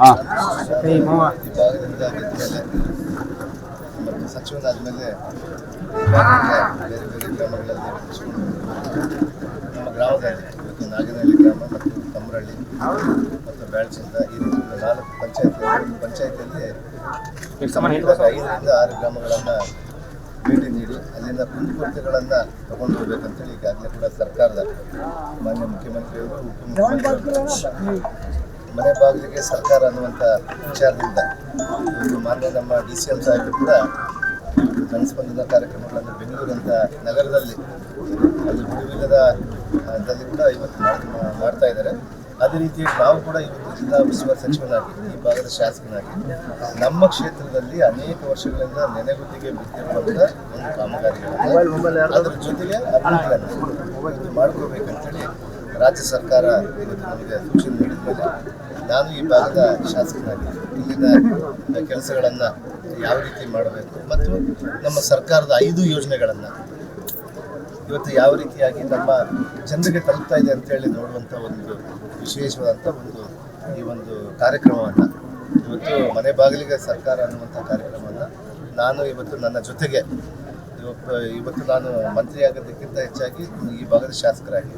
ಹಾಂ. ಈ ಭಾಗದಿಂದ ಗೆದ್ಮೇಲೆ ಮತ್ತು ಸಚಿವನಾದ್ಮೇಲೆ ಬೇರೆ ಬೇರೆ ಗ್ರಾಮಗಳಲ್ಲಿ ನಮ್ಮ ಗ್ರಾಮದಲ್ಲಿ ಇವತ್ತು ನಾಗನಹಳ್ಳಿ ಗ್ರಾಮ ಮತ್ತು ತಮ್ಮರಳ್ಳಿ ಮತ್ತು ಬ್ಯಾಳ್ಸಿಂದ ಈ ರೀತಿ ನಾಲ್ಕು ಪಂಚಾಯತ್ ಪಂಚಾಯತಿಯಲ್ಲಿ ಐದರಿಂದ ಆರು ಗ್ರಾಮಗಳನ್ನು ಭೇಟಿ ನೀಡಿ ಅಲ್ಲಿಂದ ಕುಂದುಕೊರತೆಗಳನ್ನು ತಗೊಂಡು ಹೋಗ್ಬೇಕಂತೇಳಿ ಈಗಾಗಲೇ ಕೂಡ ಸರ್ಕಾರದ ಮಾನ್ಯ ಮುಖ್ಯಮಂತ್ರಿಯವರು ಉಪಮುಖ್ಯಮಂತ್ರಿಯವರು ಮನೆ ಬಾಗಿಲಿಗೆ ಸರ್ಕಾರ ಅನ್ನುವಂಥ ವಿಚಾರದಿಂದ ಒಂದು ಮಾನ್ಯ ನಮ್ಮ ಡಿ ಸಿ ಎಂ ಸಾಹೇಬರು ಕೂಡ ಜನಸ್ಪಂದನ ಕಾರ್ಯಕ್ರಮಗಳನ್ನು ಬೆಂಗಳೂರಂಥ ನಗರದಲ್ಲಿ ಅಲ್ಲಿ ಬಿಡುವಿಲ್ಲದ ದಲ್ಲಿ ಕೂಡ ಇವತ್ತು ಮಾಡ್- ಮಾಡ್ತಾ ಇದ್ದಾರೆ. ಅದೇ ರೀತಿ ನಾವು ಕೂಡ ಇವತ್ತು ಜಿಲ್ಲಾ ಉಸ್ತುವಾರಿ ಸಚಿವನಾಗಿ ಈ ಭಾಗದ ಶಾಸಕನಾಗಿ ನಮ್ಮ ಕ್ಷೇತ್ರದಲ್ಲಿ ಅನೇಕ ವರ್ಷಗಳಿಂದ ನೆನೆಗುತ್ತಿಗೆ ಬಿದ್ದಿರುವಂಥ ಒಂದು ಕಾಮಗಾರಿಗಳನ್ನು ಅದರ ಜೊತೆಗೆ ಅಭಿವೃದ್ಧಿಯನ್ನು ಇವತ್ತು ಮಾಡ್ಕೋಬೇಕಂತೇಳಿ ರಾಜ್ಯ ಸರ್ಕಾರ ಇವತ್ತು ನಮಗೆ ಸೂಚನೆ ನೀಡಿದ. ನಾನು ಈ ಭಾಗದ ಶಾಸಕನಾಗಿ, ಇಲ್ಲಿನ ಕೆಲಸಗಳನ್ನು ಯಾವ ರೀತಿ ಮಾಡಬೇಕು ಮತ್ತು ನಮ್ಮ ಸರ್ಕಾರದ ಐದು ಯೋಜನೆಗಳನ್ನು ಇವತ್ತು ಯಾವ ರೀತಿಯಾಗಿ ನಮ್ಮ ಜನರಿಗೆ ತಲುಪ್ತಾ ಇದೆ ಅಂತೇಳಿ ನೋಡುವಂಥ ಒಂದು ವಿಶೇಷವಾದಂಥ ಒಂದು ಈ ಒಂದು ಕಾರ್ಯಕ್ರಮವನ್ನು, ಇವತ್ತು ಮನೆ ಬಾಗಿಲಿಗೆ ಸರ್ಕಾರ ಅನ್ನುವಂಥ ಕಾರ್ಯಕ್ರಮವನ್ನು ನಾನು ಇವತ್ತು ನನ್ನ ಜೊತೆಗೆ ಇವತ್ತು ಇವತ್ತು ನಾನು ಮಂತ್ರಿ ಆಗೋದಕ್ಕಿಂತ ಹೆಚ್ಚಾಗಿ ಈ ಭಾಗದ ಶಾಸಕರಾಗಿ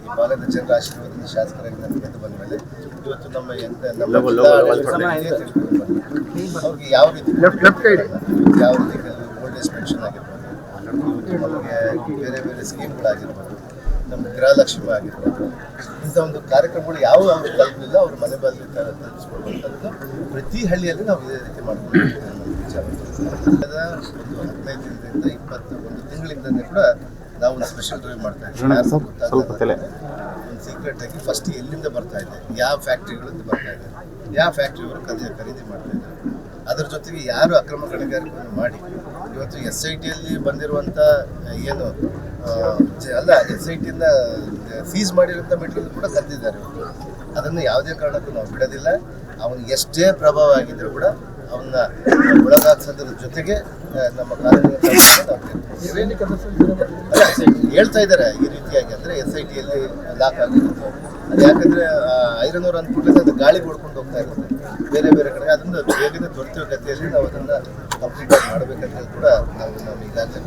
ಈ ಭಾಗದ ಜನರ ಆಶೀರ್ವಾದದ ಶಾಸಕರಾಗಿ ನಾನು ಗೆದ್ದು ಬಂದ ಮೇಲೆ ಇವತ್ತು ನಮ್ಮ ಎಂತ ನಮ್ಮ ಅವ್ರಿಗೆ ಯಾವ ರೀತಿ ಯಾವ ರೀತಿ ಓಲ್ಡ್ ಏಜ್ ಪೆನ್ಷನ್ ಆಗಿರ್ಬೋದು ಇವತ್ತು ನಮಗೆ ಬೇರೆ ಬೇರೆ ಸ್ಕೀಮ್ಗಳಾಗಿರ್ಬೋದು ನಮ್ಮ ಗೃಹಲಕ್ಷ್ಮಿ ಆಗಿರ್ಬೋದು ಇಂಥ ಒಂದು ಕಾರ್ಯಕ್ರಮಗಳು ಯಾವ ಅವ್ರು ತಲುಪಲಿಲ್ಲ ಅವ್ರ ಮನೆ ಬಾಗಿಲು ತಲುಪಿಸ್ಕೊಡುವಂಥದ್ದು ಪ್ರತಿ ಹಳ್ಳಿಯಲ್ಲಿ ನಾವು ಇದೇ ರೀತಿ ಕಳೆದ ಒಂದು ಹದಿನೈದು ದಿನದಿಂದ ಇಪ್ಪತ್ತು ಒಂದು ತಿಂಗಳಿಂದನೇ ಕೂಡ ನಾವು ಒಂದು ಸ್ಪೆಷಲ್ ಡ್ರೈವ್ ಮಾಡ್ತಾ ಇದ್ದೀವಿ. ಒಂದು ಸೀಕ್ರೆಟ್ ಆಗಿ ಫಸ್ಟ್ ಎಲ್ಲಿಂದ ಬರ್ತಾ ಇದೆ ಯಾವ ಫ್ಯಾಕ್ಟ್ರಿಗಳಿಂದ ಬರ್ತಾ ಇದೆ ಯಾವ ಫ್ಯಾಕ್ಟ್ರಿಯವರು ಖರೀದಿ ಖರೀದಿ ಮಾಡ್ತಾ ಇದ್ದಾರೆ ಅದರ ಜೊತೆಗೆ ಯಾರು ಅಕ್ರಮ ಗಣಿಗಾರಿಕೆಯನ್ನು ಮಾಡಿ ಇವತ್ತು ಎಸ್ ಐ ಟಿಯಲ್ಲಿ ಬಂದಿರುವಂಥ ಏನು ಅಲ್ಲ ಎಸ್ ಐ ಟಿಯಿಂದ ಫೀಸ್ ಮಾಡಿರುವಂಥ ಮೆಟೀರಿಯಲ್ ಕೂಡ ಕರೆದಿದ್ದಾರೆ ಅದನ್ನು ಯಾವುದೇ ಕಾರಣಕ್ಕೂ ನಾವು ಬಿಡೋದಿಲ್ಲ. ಅವನು ಎಷ್ಟೇ ಪ್ರಭಾವ ಆಗಿದ್ದರೂ ಕೂಡ ಅವನ್ನ ಒಳಗಾಕ್ಸೋದ್ರ ಜೊತೆಗೆ ನಮ್ಮ ಕಾರ್ಯಕ್ರಮ ಹೇಳ್ತಾ ಇದ್ದಾರೆ ಈ ರೀತಿಯಾಗಿ ಅಂದರೆ ಎಸ್ ಐ ಟಿಯಲ್ಲಿ ಲಾಕ್ ಆಗಿರುತ್ತೆ ಯಾಕಂದ್ರೆ ಅಂತ ಅಂದ್ಬಿಟ್ಟು ಅದು ಗಾಳಿ ಹೊಡ್ಕೊಂಡು ಹೋಗ್ತಾ ಇರುತ್ತೆ. ಬೇರೆ ಬೇರೆ ಕಡೆ. ಅದರಿಂದ ಬೇಗನೆ ದೊರೆತಿರೋ ಗತಿಯಲ್ಲಿ ನಾವು ಅದನ್ನ ಕಂಪ್ಲೀಟ್ ಆಗಿ ಮಾಡಬೇಕಂತ ಕೂಡ ನಾವು ನಾವು ಈಗಾಗಲೇ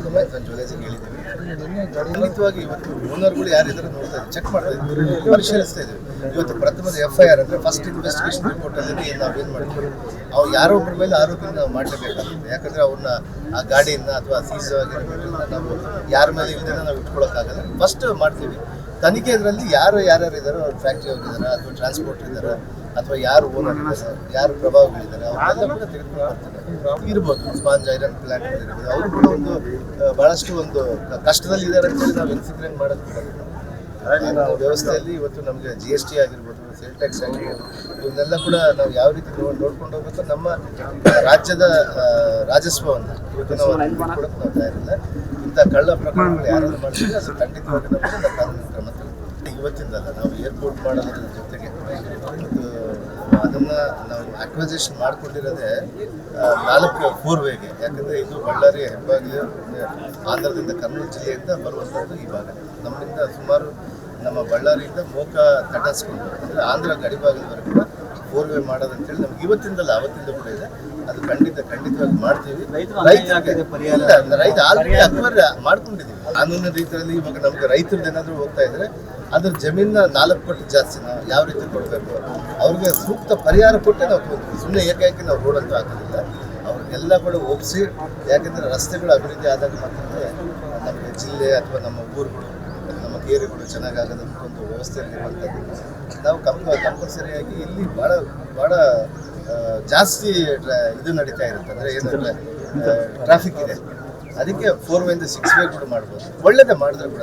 ಜ್ಯುವೆಲರ್ಸ್ಗೆ ಹೇಳಿದ್ದೀವಿ ಖಂಡಿತವಾಗಿ ಇವತ್ತು ಓನರ್ಗಳು ಯಾರಿದ್ದಾರೆ ನೋಡ್ತಾ ಇದ್ದೀವಿ. ಚೆಕ್ ಮಾಡ್ತಾ ಇದ್ದೀವಿ. ಪರಿಶೀಲಿಸ್ತಾ ಇದ್ದೀವಿ. ಇವತ್ತು ಪ್ರಥಮದ ಎಫ್ ಐ ಆರ್ ಅಂದ್ರೆ ಫಸ್ಟ್ ಇನ್ವೆಸ್ಟಿಗೇಷನ್ ರಿಪೋರ್ಟ್ ಅಲ್ಲಿ ನಾವು ಏನು ಮಾಡ್ತೀವಿ? ಅವ್ರು ಯಾರೋ ಒಬ್ಬರ ಮೇಲೆ ಆರೋಪಿ ನಾವು ಮಾಡಲೇಬೇಕಾಗುತ್ತೆ. ಯಾಕಂದ್ರೆ ಅವ್ರನ್ನ ಆ ಗಾಡಿಯಿಂದ ಅಥವಾ ಸೀಸ್ ಆಗಿರೋ ನಾವು ಯಾರ ಮೇಲೆ ಇದನ್ನ ನಾವು ಇಟ್ಕೊಳ್ಳೋಕ್ಕಾಗಲ್ಲ ಫಸ್ಟ್ ಮಾಡ್ತೀವಿ. ತನಿಖೆ ಇದರಲ್ಲಿ ಯಾರು ಯಾರ್ಯಾರು ಇದ್ದಾರೋ ಅವ್ರ ಫ್ಯಾಕ್ಟ್ರಿ ಹೋಗಿದ್ದಾರೆ ಅಥವಾ ಟ್ರಾನ್ಸ್ಪೋರ್ಟ್ ಇದ್ದಾರೆ ಅಥವಾ ಯಾರು ಓನರ್ ಇದ್ದಾರೆ ಯಾರು ಪ್ರಭಾವಗಳಿದ್ದಾರೆ ಅವರೆಲ್ಲ ಕೂಡ ತೆಗೆದುಕೊಂಡು ಬರ್ತಾರೆ. ಇರ್ಬೋದು ಸ್ಪಾಂಜ್ ಐರನ್ ಪ್ಲಾಂಟ್ ಇರ್ಬೋದು. ಅವರು ಕೂಡ ಒಂದು ಬಹಳಷ್ಟು ಒಂದು ಕಷ್ಟದಲ್ಲಿ ಇದ್ದಾರೆ ಅಂತೇಳಿ ನಾವು ಇನ್ಸಿಗ್ರೆಂಟ್ ಮಾಡೋದು ವ್ಯವಸ್ಥೆಯಲ್ಲಿ ಇವತ್ತು ನಮಗೆ ಜಿ ಎಸ್ ಟಿ ಆಗಿರ್ಬೋದು ಸೇಲ್ ಟ್ಯಾಕ್ಸ್ ಆಗಿರ್ಬೋದು ಇವನ್ನೆಲ್ಲ ಕೂಡ ನಾವು ಯಾವ ರೀತಿ ನೋಡ್- ನೋಡ್ಕೊಂಡು ಹೋಗ್ಬೇಕು ನಮ್ಮ ರಾಜ್ಯದ ರಾಜಸ್ವವನ್ನು ಇವತ್ತು ನಾವು ನಾವು ತಯಾರಿಲ್ಲ. ಇಂಥ ಕಳ್ಳ ಪ್ರಕರಣಗಳು ಯಾರಾದ್ರು ಮಾಡಿದ್ರೆ ಅದು ಖಂಡಿತವಾಗಿ ನಾವು ಅದನ್ನ ಕಾನೂನು ಕ್ರಮ ತಗೊಳ್ತೀವಿ. ಇವತ್ತಿಂದಲ್ಲ ನಾವು ಏರ್ಪೋರ್ಟ್ ಮಾಡೋದ್ರ ಜೊತೆಗೆ ಒಂದು, ಅದನ್ನು ನಾವು ಆಕ್ವೈಸೇಷನ್ ಮಾಡ್ಕೊಂಡಿರೋದೇ ನಾಲ್ಕು ಫೋರ್ ವೇಗೆ ಯಾಕಂದ್ರೆ ಇದು ಬಳ್ಳಾರಿ ಹೆಬ್ಬಾಗಿಲು ಆಂಧ್ರದಿಂದ ಕನ್ನಡ ಜಿಲ್ಲೆಯಿಂದ ಬರುವಂಥದ್ದು ಈ ಭಾಗ ನಮ್ಮಿಂದ ಸುಮಾರು ನಮ್ಮ ಬಳ್ಳಾರಿಯಿಂದ ಮೋಕ ತಟಾಸ್ಕೊಂಡು ಅಂದರೆ ಆಂಧ್ರ ಗಡಿಭಾಗದವರೆಗೂ ಅಂತೇಳಿ ಮಾಡೋದಂತೇಳಿ ನಮ್ಗೆ ಇವತ್ತಿಂದಲ್ಲ ಅವತ್ತಿಂದ ಕೂಡ ಇದೆ. ಅದು ಖಂಡಿತ ಖಂಡಿತವಾಗಿ ಮಾಡ್ತೀವಿ. ರೈತರಿಗೆ ರೈತ ಆಲ್ರೆಡಿ ಅಕ್ವರ್ ಮಾಡ್ಕೊಂಡಿದ್ದೀವಿ. ಕಾನೂನು ರೀತಿಯಲ್ಲಿ ಇವಾಗ ನಮ್ಗೆ ರೈತರದ್ದು ಏನಾದರೂ ಹೋಗ್ತಾ ಇದ್ರೆ ಅದ್ರ ಜಮೀನ ನಾಲ್ಕು ಪಟ್ಟು ನಾವು ಯಾವ ರೀತಿ ಕೊಡಬೇಕು? ಅವ್ರಿಗೆ ಸೂಕ್ತ ಪರಿಹಾರ ಕೊಟ್ಟೆ ನಾವು ಕೊಡ್ತೀವಿ. ಸುಮ್ಮನೆ ಏಕಾಏಕಿ ನಾವು ರೋಡ್ ಅಂತ ಹಾಕೋದಿಲ್ಲ. ಅವ್ರಿಗೆಲ್ಲ ಕೂಡ ಒಪ್ಪಿಸಿ ಯಾಕೆಂದರೆ ರಸ್ತೆಗಳು ಅಭಿವೃದ್ಧಿ ಆದಾಗ ಮಾತ್ರ ನಮಗೆ ಜಿಲ್ಲೆ ಅಥವಾ ನಮ್ಮ ಊರುಗಳು ನಮ್ಮ ಏರಿಯಾಗಳು ಚೆನ್ನಾಗಾಗದ ವ್ಯವಸ್ಥೆಯಲ್ಲಿರುವಂಥದ್ದು ನಾವು ಕಂಪ ಕಂಪಲ್ಸರಿಯಾಗಿ ಇಲ್ಲಿ ಭಾಳ ಭಾಳ ಜಾಸ್ತಿ ಇದು ನಡೀತಾ ಇರುತ್ತೆ. ಅಂದರೆ ಏನಂದರೆ ಟ್ರಾಫಿಕ್ ಇದೆ. ಅದಕ್ಕೆ ಫೋರ್ ವೇಯಿಂದ ಸಿಕ್ಸ್ ವೇ ಕೂಡ ಮಾಡ್ಬೋದು. ಒಳ್ಳೇದೇ ಮಾಡಿದ್ರೆ ಕೂಡ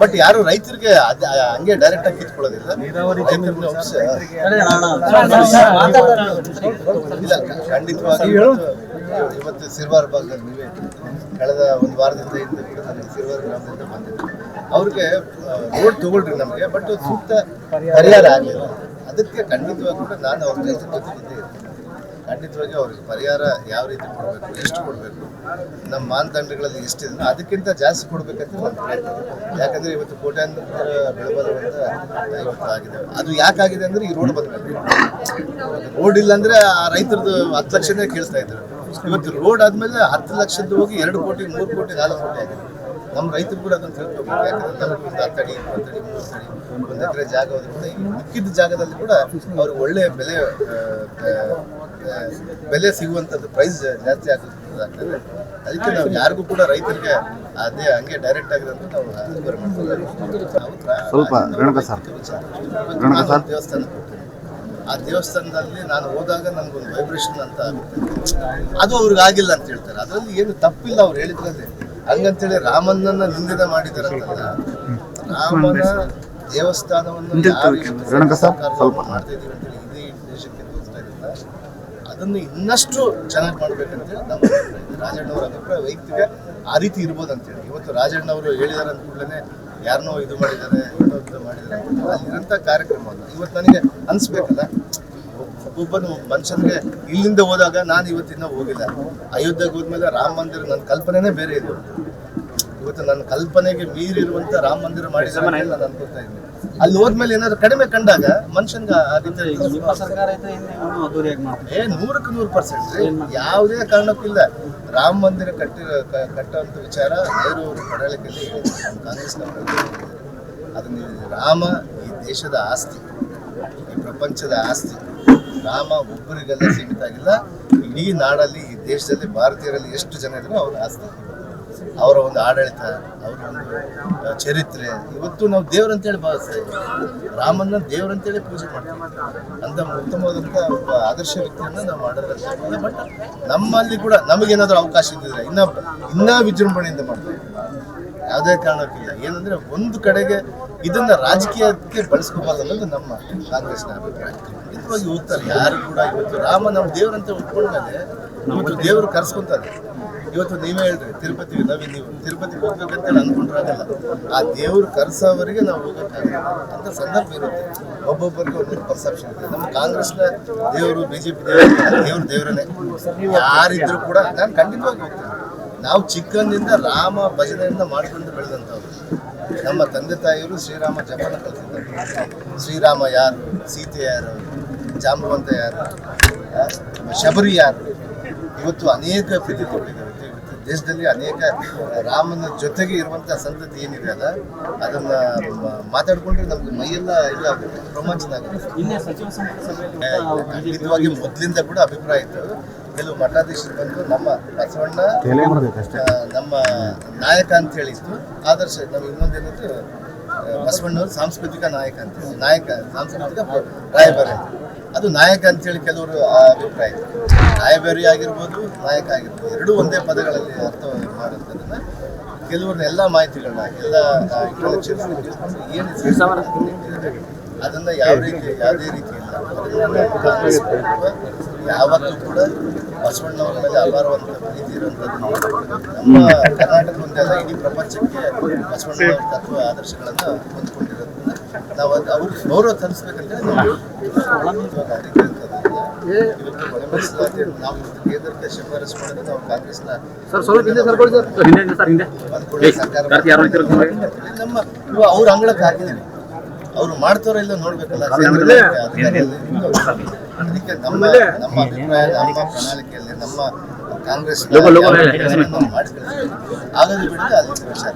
ಬಟ್ ಯಾರು ರೈತರಿಗೆ ಅದು ಹಂಗೆ ಡೈರೆಕ್ಟ್ ಆಗಿ ಕಿತ್ಕೊಳ್ಳೋದಿಲ್ಲ. ಇಲ್ಲ ಖಂಡಿತವಾಗಿ ಇವತ್ತು ಇವತ್ತು ಸಿರ್ವಾರ್ ಭಾಗದಲ್ಲಿ ನೀವೇ ಕಳೆದ ಒಂದು ವಾರದಿಂದ ಹಿಂದೆ ಕೂಡ ನನಗೆ ಸಿರ್ವಾರ್ ಗ್ರಾಮದಿಂದ ಬಂದಿದ್ರು ಅವ್ರಿಗೆ ರೋಡ್ ತಗೊಳ್ರಿ ನಮಗೆ ಬಟ್ ಸೂಕ್ತ ಪರಿಹಾರ ಆಗಲಿಲ್ಲ. ಅದಕ್ಕೆ ಖಂಡಿತವಾಗಿ ಕೂಡ ನಾನು ಅವ್ರ ರೈತರ ಜೊತೆ ಖಂಡಿತವಾಗಿ ಅವ್ರಿಗೆ ಪರಿಹಾರ ಯಾವ ರೀತಿ ಕೊಡಬೇಕು, ಎಷ್ಟು ಕೊಡಬೇಕು, ನಮ್ಮ ಮಾನದಂಡಗಳಲ್ಲಿ ಎಷ್ಟಿದೆ ಅದಕ್ಕಿಂತ ಜಾಸ್ತಿ ಕೊಡಬೇಕಂತ ನನ್ನ ಪ್ರಯತ್ನ ಯಾಕಂದರೆ ಇವತ್ತು ಕೋಟ್ಯಾಂತರ ಬೆಳೆಬರುವಂತ ಇವತ್ತು ಆಗಿದೆ. ಅದು ಯಾಕಾಗಿದೆ ಅಂದ್ರೆ ಈ ರೋಡ್ ಬಂದ್ಮೇಲೆ ರೋಡ್ ಇಲ್ಲ ಅಂದ್ರೆ ಆ ರೈತರದ್ದು ಹತ್ತು ಲಕ್ಷನೇ ಕೇಳ್ತಾ ಇದ್ರು ಇವತ್ತು ರೋಡ್ ಆದಮೇಲೆ ಹತ್ತು ಲಕ್ಷದ್ದು ಹೋಗಿ ಎರಡು ಕೋಟಿ, ಮೂರು ಕೋಟಿ, ನಾಲ್ಕು ಕೋಟಿ ಆಗಿದೆ. ನಮ್ಮ ರೈತರು ಕೂಡ ಅದನ್ನು ತಿಳ್ಕೊಬೇಕು. ಯಾಕಂದ್ರೆ ಹತ್ತಡಿ ಇಪ್ಪತ್ತಡಿ ಮೂವತ್ತಡಿ ಒಂದು ಎಕರೆ ಜಾಗ ಹೋದ್ರು ಕೂಡ ಈ ಮಿಕ್ಕಿದ ಜಾಗದಲ್ಲಿ ಕೂಡ ಅವ್ರಿಗೆ ಒಳ್ಳೆಯ ಬೆಲೆ ಬೆಲೆ ಸಿಗುವಂಥದ್ದು ಪ್ರೈಸ್ ಜಾಸ್ತಿ ಆಗ್ತದೆ. ಅದಕ್ಕೆ ನಾವು ಯಾರಿಗೂ ಕೂಡ ರೈತರಿಗೆ ಅದೇ ಹಂಗೆ ಡೈರೆಕ್ಟ್ ಆಗಿರೋದು ನಾವು ಸ್ವಲ್ಪ ದೇವಸ್ಥಾನ ಆ ದೇವಸ್ಥಾನದಲ್ಲಿ ನಾನು ಹೋದಾಗ ನನಗೊಂದು ವೈಬ್ರೇಷನ್ ಅಂತ ಆಗುತ್ತೆ. ಅದು ಅವ್ರಿಗೆ ಆಗಿಲ್ಲ ಅಂತ ಹೇಳ್ತಾರೆ. ಅದರಲ್ಲಿ ಏನು ತಪ್ಪಿಲ್ಲ ಅವ್ರು ಹೇಳಿದ್ರಲ್ಲಿ. ಹಂಗಂತೇಳಿ ರಾಮನನ್ನ ನಿಂದನೆ ಮಾಡಿದಾರಂತಲ್ಲ ರಾಮನ ದೇವಸ್ಥಾನವನ್ನು ಸ್ವಲ್ಪ. ಮಾಡ್ತಾ ಇದೀವಿ ಅಂತೇಳಿ ಇಡೀ ದೇಶಕ್ಕೆ ತೋರಿಸ್ತಾ ಅದನ್ನು ಇನ್ನಷ್ಟು ಚೆನ್ನಾಗಿ ಮಾಡ್ಬೇಕಂತೇಳಿ ನಮ್ಮ. ರಾಜಣ್ಣವರ ಅಭಿಪ್ರಾಯ ವೈಯಕ್ತಿಕ ಆ ರೀತಿ ಇರ್ಬೋದು ಅಂತೇಳಿ ಇವತ್ತು ರಾಜಣ್ಣವರು ಹೇಳಿದಾರೆ ಅಂದ ಕೂಡಲೇ ಯಾರನ್ನೋ ಇದು ಮಾಡಿದ್ದಾರೆ ಮಾಡಿದ್ದಾರೆ ಅಲ್ಲಿರೋಂಥ ಕಾರ್ಯಕ್ರಮ ಇವತ್ತು ನನಗೆ ಅನಿಸ್ಬೇಕಲ್ಲ ಒಬ್ಬೊಬ್ಬನು ಮನುಷ್ಯನಿಗೆ ಇಲ್ಲಿಂದ ಹೋದಾಗ ನಾನು ಇವತ್ತಿನ ಹೋಗಿಲ್ಲ. ಅಯೋಧ್ಯೆಗೆ ಹೋದ್ಮೇಲೆ ರಾಮ ಮಂದಿರ ನನ್ನ ಕಲ್ಪನೆನೇ ಬೇರೆ ಇದು. ಇವತ್ತು ನನ್ನ ಕಲ್ಪನೆಗೆ ಮೀರಿರುವಂತ ರಾಮ ಮಂದಿರ ಮಾಡಿದ್ರೆ ನಾನು ಅನ್ಕೋತಾ ಇದ್ದೀನಿ. ಅಲ್ಲಿ ಹೋದ್ಮೇಲೆ ಏನಾದ್ರು ಕಡಿಮೆ ಕಂಡಾಗ ಮನುಷ್ಯನ್ಗ ಏ ನೂರಕ್ಕೆ ನೂರು ಪರ್ಸೆಂಟ್ ಯಾವುದೇ ಕಾರಣಕ್ಕೂ ಇಲ್ಲ. ರಾಮ ಮಂದಿರ ಕಟ್ಟಿರೋ ಕಟ್ಟುವಂತ ವಿಚಾರ ನೆಹರು ಅವರು ಕಾಂಗ್ರೆಸ್. ಅದನ್ನ ರಾಮ ಈ ದೇಶದ ಆಸ್ತಿ ಈ ಪ್ರಪಂಚದ ಆಸ್ತಿ. ರಾಮ ಒಬ್ಬರಿಗೆಲ್ಲ ಸೀಮಿತ ಆಗಿಲ್ಲ. ಇಡೀ ನಾಡಲ್ಲಿ, ಈ ದೇಶದಲ್ಲಿ ಭಾರತೀಯರಲ್ಲಿ ಎಷ್ಟು ಜನ ಇದ್ರು ಅವರ ಆಸ್ತಿ. ಅವರ ಒಂದು ಆಡಳಿತ, ಅವರ ಒಂದು ಚರಿತ್ರೆ. ಇವತ್ತು ನಾವು ದೇವರಂತೇಳಿ ಭಾವಿಸ್ತಾ ಇದ್ದೀವಿ. ರಾಮನ್ನ ದೇವರಂತೇಳಿ ಪೂಜೆ ಮಾಡ್ತೀವಿ. ಅಂತ ಉತ್ತಮವಾದಂಥ ಒಬ್ಬ ಆದರ್ಶ ವ್ಯಕ್ತಿಯನ್ನ ನಾವು ಮಾಡೋದ್ರಲ್ಲಿ ಬಟ್ ನಮ್ಮಲ್ಲಿ ಕೂಡ ನಮಗೇನಾದರೂ ಅವಕಾಶ ಇದ್ದಿದ್ರೆ ಇನ್ನ ಇನ್ನ ವಿಜೃಂಭಣೆಯಿಂದ ಮಾಡ್ತೀವಿ. ಯಾವುದೇ ಕಾರಣಕ್ಕಿಲ್ಲ. ಏನಂದ್ರೆ ಒಂದು ಕಡೆಗೆ ಇದನ್ನ ರಾಜಕೀಯಕ್ಕೆ ಬಳಸ್ಕೋಬಾರ್ದು ಅನ್ನೋದು ನಮ್ಮ ಕಾಂಗ್ರೆಸ್ನ ಅಭಿಪ್ರಾಯ. ಹೋಗ್ತಾರೆ. ಯಾರು ಕೂಡ ಇವತ್ತು ರಾಮ ನಮ್ಮ ದೇವರಂತೆ ಒಪ್ಕೊಂಡ್ಮೇಲೆ ಇವತ್ತು ದೇವರು ಕರ್ಸ್ಕೊಂತಾರೆ. ಇವತ್ತು ನೀವೇ ಹೇಳ್ರಿ, ತಿರುಪತಿ ನವಿ ನೀವು ಹೋಗ್ಬೇಕಂತ ಅನ್ಕೊಂಡ್ರಾಗಲ್ಲ ಆ ದೇವ್ರು ಕರ್ಸೋವರೆಗೆ ನಾವು ಹೋಗೋಕ್ಕಾಗಲ್ಲ ಅಂತ ಸಂದರ್ಭ ಇರುತ್ತೆ. ಒಬ್ಬೊಬ್ಬರಿಗೆ ಒಂದು ಪರ್ಸೆಪ್ಷನ್ ಇದೆ. ನಮ್ಮ ಕಾಂಗ್ರೆಸ್ನ ದೇವರು ಬಿ ಜೆ ಪಿ ದೇವರು, ದೇವ್ರು ದೇವರನ್ನೇ. ಯಾರಿದ್ರು ಕೂಡ ನಾನು ಖಂಡಿತವಾಗಿ ಹೋಗ್ತೇನೆ. ನಾವು ಚಿಕ್ಕಂದಿಂದ ರಾಮ ಭಜನೆಯಿಂದ ಮಾಡ್ಕೊಂಡು ಬೆಳೆದಂಥವ್ರು. ನಮ್ಮ ತಂದೆ ತಾಯಿಯವರು ಶ್ರೀರಾಮ ಜಪನ ಕಲಿತಿದ್ದಾರೆ. ಶ್ರೀರಾಮ ಯಾರು? ಸೀತೆ ಯಾರು? ಜಾಂಬವಂತ ಯಾರು? ಶಬರಿ ಯಾರು? ಇವತ್ತು ಅನೇಕ ಪ್ರೀತಿ ಇವತ್ತು ದೇಶದಲ್ಲಿ ಅನೇಕ ರಾಮನ ಜೊತೆಗೆ ಇರುವಂಥ ಸಂತತಿ ಏನಿದೆ ಅಲ್ಲ ಅದನ್ನ ಮಾತಾಡ್ಕೊಂಡ್ರೆ ನಮ್ಗೆ ಮೈಯೆಲ್ಲ ಇಲ್ಲ ರೋಮಾಂಚನ ಖಂಡಿತವಾಗಿ ಮೊದಲಿಂದ ಕೂಡ ಅಭಿಪ್ರಾಯ ಇತ್ತು. ಕೆಲವು ಮಠಾಧೀಶರು ಬಂದು ನಮ್ಮ ಬಸವಣ್ಣ ನಮ್ಮ ನಾಯಕ ಅಂತ ಹೇಳಿತ್ತು ಆದರ್ಶ ನಮ್ಗೆ ಇನ್ನೊಂದೇನಂದ್ರೆ ಬಸವಣ್ಣವರು ಸಾಂಸ್ಕೃತಿಕ ನಾಯಕ ಅಂತ ನಾಯಕ ಸಾಂಸ್ಕೃತಿಕ ರಾಯಭಾರಿ ಅಂತ. ಅದು ನಾಯಕ ಅಂತೇಳಿ ಕೆಲವರು ಆ ಅಭಿಪ್ರಾಯ ಇದೆ. ರಾಯಭಾರಿ ಆಗಿರ್ಬೋದು, ನಾಯಕ ಆಗಿರ್ಬೋದು. ಎರಡೂ ಒಂದೇ ಪದಗಳಲ್ಲಿ ಅರ್ಥ ಮಾಡುವಂಥದ್ದನ್ನ ಕೆಲವ್ರನ್ನ ಎಲ್ಲ ಮಾಹಿತಿಗಳನ್ನ, ಎಲ್ಲ ಏನು ಅದನ್ನ ಯಾವ ರೀತಿ, ಯಾವುದೇ ರೀತಿ ಇಲ್ಲ ಯಾವತ್ತೂ ಕೂಡ ಬಸವಣ್ಣವರ ಮೇಲೆ ಅಪಾರವಂತ ಪ್ರೀತಿ ಇರುವಂಥದ್ದು ನಮ್ಮ ಕರ್ನಾಟಕದ ಒಂದೆಲ್ಲ ಇಡೀ ಪ್ರಪಂಚಕ್ಕೆ ಬಸವಣ್ಣವರ ತತ್ವ ಆದರ್ಶಗಳನ್ನು ಹೊಂದ್ಕೊಂಡಿರೋದ್ರಿಂದ ನಾವು ಅದು ಅವ್ರಿಗೆ ಗೌರವ ತರಿಸ್ಬೇಕಂತ ನಾವು ನಾವು ಕೇಂದ್ರಕ್ಕೆ ಶಿಫಾರಸು ಮಾಡಿದ್ರೆ ನಾವು ಕಾಂಗ್ರೆಸ್ನ ನಮ್ಮ ಅವ್ರ ಅಂಗಳಕ್ಕೆ ಹಾಕಿದ್ದೀವಿ ಅವ್ರು ಮಾಡ್ತಾರೋ ಇಲ್ಲ ನೋಡ್ಬೇಕಲ್ಲ ಅದಕ್ಕೆ ನಮ್ಮ ನಮ್ಮ ಅಭಿಪ್ರಾಯ ನಮ್ಮ ಪ್ರಣಾಳಿಕೆಯಲ್ಲಿ ನಮ್ಮ ಕಾಂಗ್ರೆಸ್ ಮಾಡಿ ಬಿಟ್ಟು ಹಾಗಾಗಿ ಬಿಟ್ಟರೆ ಅಲ್ಲಿ ವಿಚಾರ.